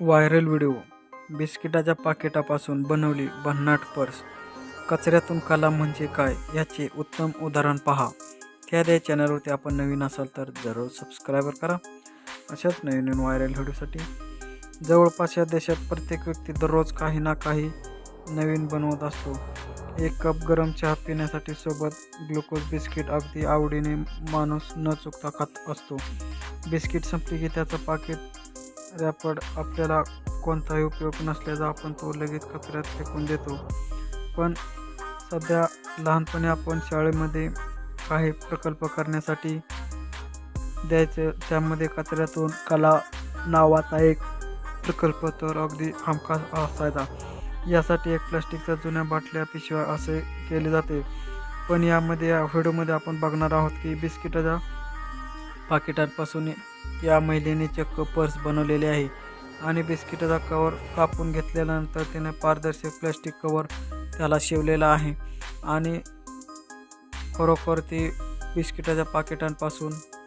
Viral video बिस्किटाच्या पाकिटापासून बनवली भन्नाट purse. कचऱ्यातून कला म्हणजे काय याचे उत्तम उदाहरण पहा. त्या चॅनलवरती आपण नवीन असाल तर जरूर सबस्क्रायबर करा. अशाच नवीन नवीन व्हायरल व्हिडिओसाठी जवळपास या देशात प्रत्येक व्यक्ती दररोज काही ना काही नवीन बनवत असतो. एक कप गरम चहा पिण्यासाठी सोबत ग्लुकोज बिस्किट अगदी आवडीने माणूस न चुकता खात असतो. बिस्किट संपली की त्याचं पाकिट रॅपड आपल्याला कोणताही उपयोग नसल्याचा आपण तो लगेच कचऱ्यात फेकून देतो. पण सध्या लहानपणी आपण शाळेमध्ये काही प्रकल्प करण्यासाठी द्यायचे त्यामध्ये कचऱ्यातून कला नावाचा एक प्रकल्प तर अगदी हमखास असायचा. यासाठी एक प्लास्टिकच्या जुन्या बाटल्या पिशव्या असे केले जाते. पण यामध्ये या व्हिडिओमध्ये आपण बघणार आहोत की बिस्किटाच्या पाकिटांपासून या महिलेने चक्क पर्स बनवलेले आहे आणि बिस्किटाचा कवर कापून घेतल्यानंतर तिने पारदर्शक प्लॅस्टिक कवर त्याला शिवलेला आहे. आणि खरोखर ती बिस्किटाच्या पाकिटांपासून